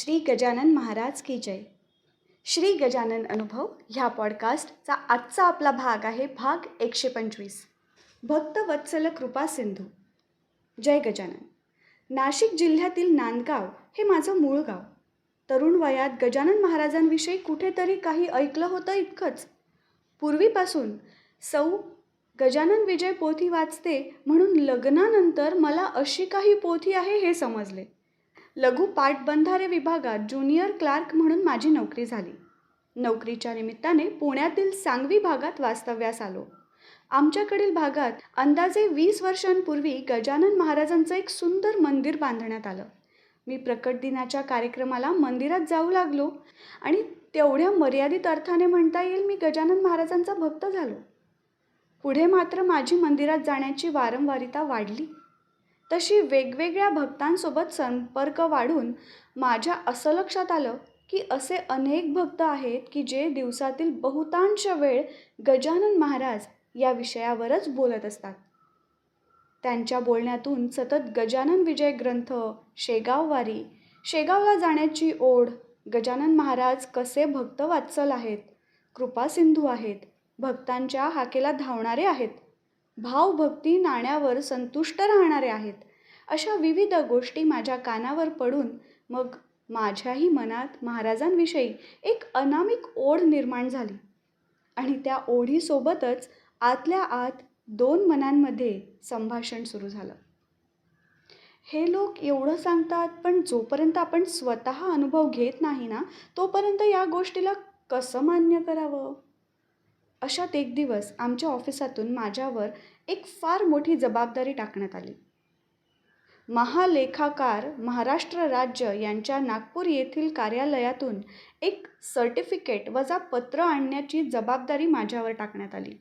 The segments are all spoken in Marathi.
श्री गजानन महाराज की जय. श्री गजानन अनुभव ह्या पॉडकास्टचा आजचा आपला भाग आहे भाग एकशे पंचवीस. भक्त वत्सल कृपा सिंधू. जय गजानन. नाशिक जिल्ह्यातील नांदगाव हे माझं मूळ गाव. तरुण वयात गजानन महाराजांविषयी कुठेतरी काही ऐकलं होतं इतकंच. पूर्वीपासून सौ गजानन विजय पोथी वाचते म्हणून लग्नानंतर मला अशी काही पोथी आहे हे समजले. लघु पाटबंधारे विभागात ज्युनियर क्लार्क म्हणून माझी नोकरी झाली. नोकरीच्या निमित्ताने पुण्यातील सांगवी भागात वास्तव्यास आलो. आमच्याकडील भागात अंदाजे वीस वर्षांपूर्वी गजानन महाराजांचं एक सुंदर मंदिर बांधण्यात आलं. मी प्रकट दिनाच्या कार्यक्रमाला मंदिरात जाऊ लागलो आणि तेवढ्या मर्यादित अर्थाने म्हणता येईल मी गजानन महाराजांचा भक्त झालो. पुढे मात्र माझी मंदिरात जाण्याची वारंवारिता वाढली. तशी वेगवेगळ्या भक्तांसोबत संपर्क वाढून माझ्या असं लक्षात आलं की असे अनेक भक्त आहेत की जे दिवसातील बहुतांश वेळ गजानन महाराज या विषयावरच बोलत असतात. त्यांच्या बोलण्यातून सतत गजानन विजय ग्रंथ शेगाववारी शेगावला जाण्याची ओढ गजानन महाराज कसे भक्त वात्सल आहेत कृपासिंधू आहेत भक्तांच्या हाकेला धावणारे आहेत भावभक्ती नाण्यावर संतुष्ट राहणारे आहेत. अशा विविध गोष्टी माझ्या कानावर पडून मग माझ्याही मनात महाराजांविषयी एक अनामिक ओढ निर्माण झाली. आणि त्या ओढीसोबतच आतल्या आत दोन मनांमध्ये संभाषण सुरू झालं. हे लोक एवढं सांगतात पण जोपर्यंत आपण स्वतः अनुभव घेत नाही ना तोपर्यंत या गोष्टीला कसं मान्य करावं? अशात एक दिवस आमच्या ऑफिसातून माझ्यावर एक फार मोठी जबाबदारी टाकण्यात आली. महालेखाकार महाराष्ट्र राज्य यांच्या नागपूर येथील कार्यालयातून एक सर्टिफिकेट वजा पत्र आणण्याची जबाबदारी माझ्यावर टाकण्यात आली.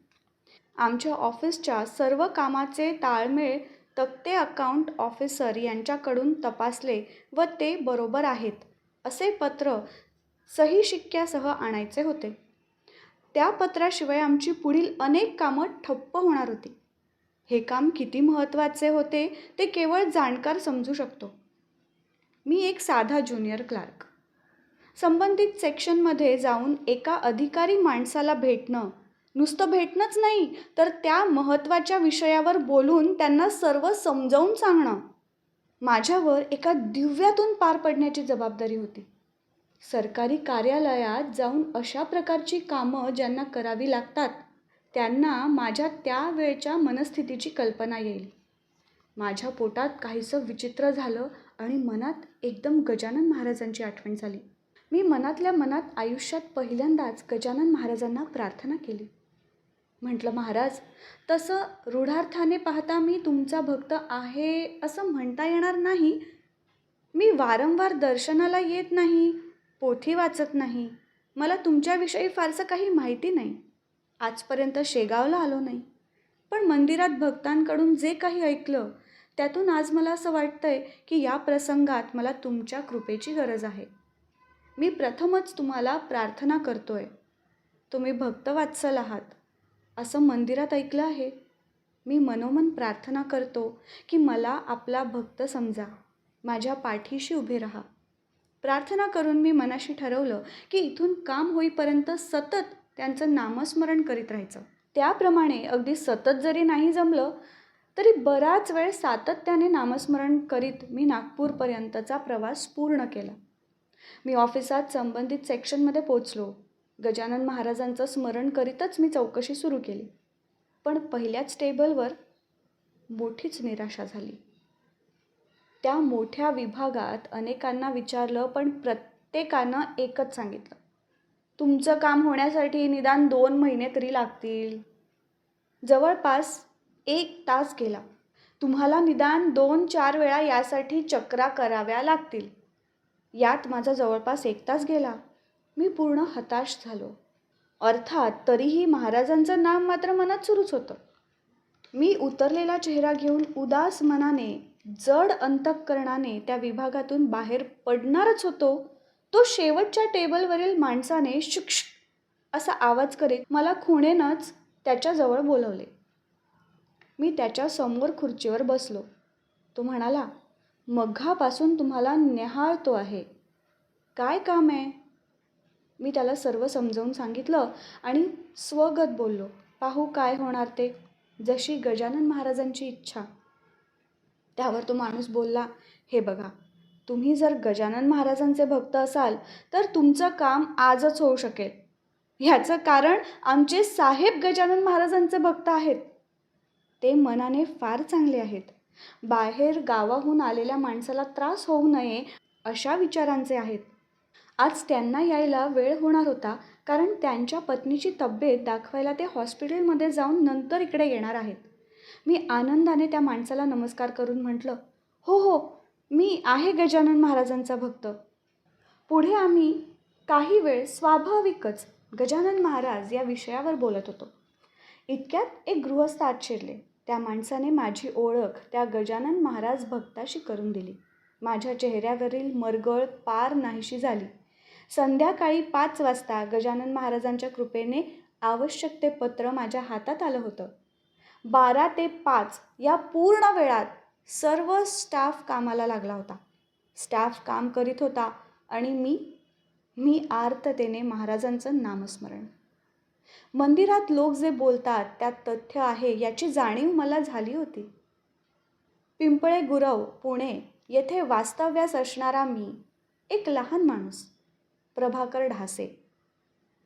आमच्या ऑफिसच्या सर्व कामाचे ताळमेळ तक्ते अकाउंट ऑफिसर यांच्याकडून तपासले व ते बरोबर आहेत असे पत्र सही शिक्क्यासह आणायचे होते. त्या पत्राशिवाय आमची पुढील अनेक कामं ठप्प होणार होती. हे काम किती महत्त्वाचे होते ते केवळ जाणकार समजू शकतो. मी एक साधा ज्युनियर क्लार्क. संबंधित सेक्शनमध्ये जाऊन एका अधिकारी माणसाला भेटणं नुसतं भेटणंच नाही तर त्या महत्त्वाच्या विषयावर बोलून त्यांना सर्व समजावून सांगणं माझ्यावर एका दिव्यातून पार पडण्याची जबाबदारी होती. सरकारी कार्यालयात जाऊन अशा प्रकारची कामं ज्यांना करावी लागतात त्यांना माझ्या त्या वेळच्या मनस्थितीची कल्पना येईल. माझ्या पोटात काहीसं विचित्र झालं आणि मनात एकदम गजानन महाराजांची आठवण झाली. मी मनातल्या मनात आयुष्यात पहिल्यांदाच गजानन महाराजांना प्रार्थना केली. म्हटलं महाराज तसं रूढार्थाने पाहता मी तुमचा भक्त आहे असं म्हणता येणार नाही? मी वारंवार दर्शनाला येत नाही. पोथी वाचत नाही. मला तुमच्याविषयी फारसं काही माहिती नाही. आजपर्यंत शेगावला आलो नाही. पण मंदिरात भक्तांकडून जे काही ऐकलं त्यातून आज मला असं वाटतंय की या प्रसंगात मला तुमच्या कृपेची गरज आहे. मी प्रथमच तुम्हाला प्रार्थना करतोय. तुम्ही भक्तवात्सल आहात. असं मंदिरात ऐकलं आहे. मी मनोमन प्रार्थना करतो की मला आपला भक्त समजा. माझ्या पाठीशी उभे राहा. प्रार्थना करून मी मनाशी ठरवलं की इथून काम होईपर्यंत सतत त्यांचं नामस्मरण करीत राहायचं. त्याप्रमाणे अगदी सतत जरी नाही जमलं तरी बराच वेळ सातत्याने नामस्मरण करीत मी नागपूरपर्यंतचा प्रवास पूर्ण केला. मी ऑफिसात संबंधित सेक्शनमध्ये पोचलो गजानन महाराजांचं स्मरण करीतच मी चौकशी सुरू केली. पण पहिल्याच टेबलवर मोठीच निराशा झाली. त्या मोठ्या विभागात अनेकांना विचारलं पण प्रत्येकानं एकच सांगितलं. तुमचं काम होण्यासाठी निदान दोन महिने तरी लागतील. जवळपास एक तास गेला. तुम्हाला निदान दोन चार वेळा यासाठी चक्रा कराव्या लागतील. यात माझा जवळपास एक तास गेला. मी पूर्ण हताश झालो. अर्थात तरीही महाराजांचं नाम मात्र मनात सुरूच होतं. मी उतरलेला चेहरा घेऊन उदास मनाने जड अंतःकरणाने त्या विभागातून बाहेर पडणारच होतो. तो शेवटच्या टेबलवरील माणसाने शुक्ष असा आवाज करीत मला खुणेनंच त्याच्याजवळ बोलवले. मी त्याच्यासमोर खुर्चीवर बसलो. तो म्हणाला मघापासून तुम्हाला न्याहाळतो आहे. काय काम आहे? मी त्याला सर्व समजावून सांगितलं आणि स्वगत बोललो पाहू काय होणार ते. जशी गजानन महाराजांची इच्छा त्यावर तो माणूस बोलला हे बघा तुम्ही जर गजानन महाराजांचे भक्त असाल तर तुमचं काम आजच होऊ शकेल. ह्याचं कारण आमचे साहेब गजानन महाराजांचे भक्त आहेत. ते मनाने फार चांगले आहेत. बाहेर गावाहून आलेल्या माणसाला त्रास होऊ नये अशा विचारांचे आहेत. आज त्यांना यायला वेळ होणार होता कारण त्यांच्या पत्नीची तब्येत दाखवायला ते हॉस्पिटलमध्ये जाऊन नंतर इकडे येणार आहेत. मी आनंदाने त्या माणसाला नमस्कार करून म्हटलं हो हो मी आहे गजानन महाराजांचा भक्त. पुढे आम्ही काही वेळ स्वाभाविकच गजानन महाराज या विषयावर बोलत होतो. इतक्यात एक गृहस्थ आत शिरले त्या माणसाने माझी ओळख त्या गजानन महाराज भक्ताशी करून दिली. माझ्या चेहऱ्यावरील मरगळ पार नाहीशी झाली. संध्याकाळी पाच वाजता गजानन महाराजांच्या कृपेने आवश्यक ते पत्र माझ्या हातात आलं होतं. बारा ते पाच या पूर्ण वेळात सर्व स्टाफ कामाला लागला होता. स्टाफ काम करीत होता आणि मी मी आर्ततेने महाराजांचं नामस्मरण. मंदिरात लोक जे बोलतात त्यात तथ्य आहे याची जाणीव मला झाली होती. पिंपळे गुरव पुणे येथे वास्तव्यास असणारा मी एक लहान माणूस. प्रभाकर ढासे.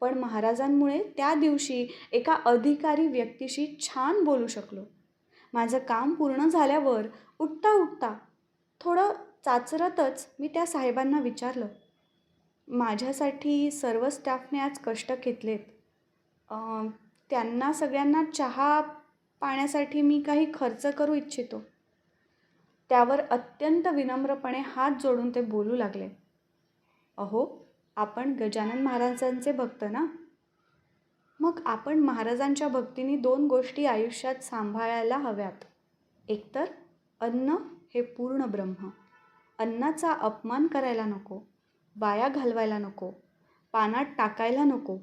पण महाराजांमुळे त्या दिवशी एका अधिकारी व्यक्तीशी छान बोलू शकलो. माझं काम पूर्ण झाल्यावर उठता उठता थोडं चाचरतच मी त्या साहेबांना विचारलं माझ्यासाठी सर्व स्टाफने आज कष्ट घेतलेत. त्यांना सगळ्यांना चहा पाण्यासाठी मी काही खर्च करू इच्छितो. त्यावर अत्यंत विनम्रपणे हात जोडून ते बोलू लागले. अहो आपण गजानन महाराजांचे भक्त ना? मग आपण महाराजांच्या भक्तीने दोन गोष्टी आयुष्यात सांभाळायला हव्यात. एकतर अन्न हे पूर्ण ब्रह्म. अन्नाचा अपमान करायला नको वाया घालवायला नको पानात टाकायला नको.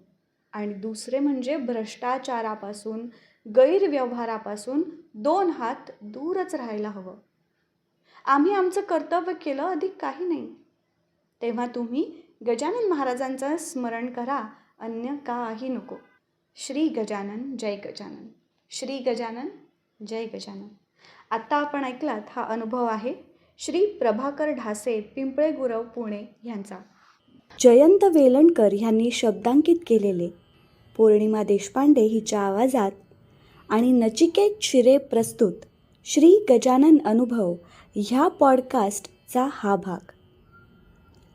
आणि दुसरे म्हणजे भ्रष्टाचारापासून गैरव्यवहारापासून दोन हात दूरच राहायला हवं. आम्ही आमचं कर्तव्य केलं अधिक काही नाही. तेव्हा तुम्ही गजानन महाराजांचं स्मरण करा अन्य काही नको. श्री गजानन जय गजानन. श्री गजानन जय गजानन. आत्ता आपण ऐकलात हा अनुभव आहे श्री प्रभाकर ढासे पिंपळे गुरव पुणे यांचा. जयंत वेलणकर ह्यांनी शब्दांकित केलेले. पौर्णिमा देशपांडे हिच्या आवाजात. आणि नचिकेत शिरे प्रस्तुत श्री गजानन अनुभव ह्या पॉडकास्टचा हा भाग.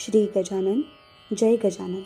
श्री गजानन जय गजानन.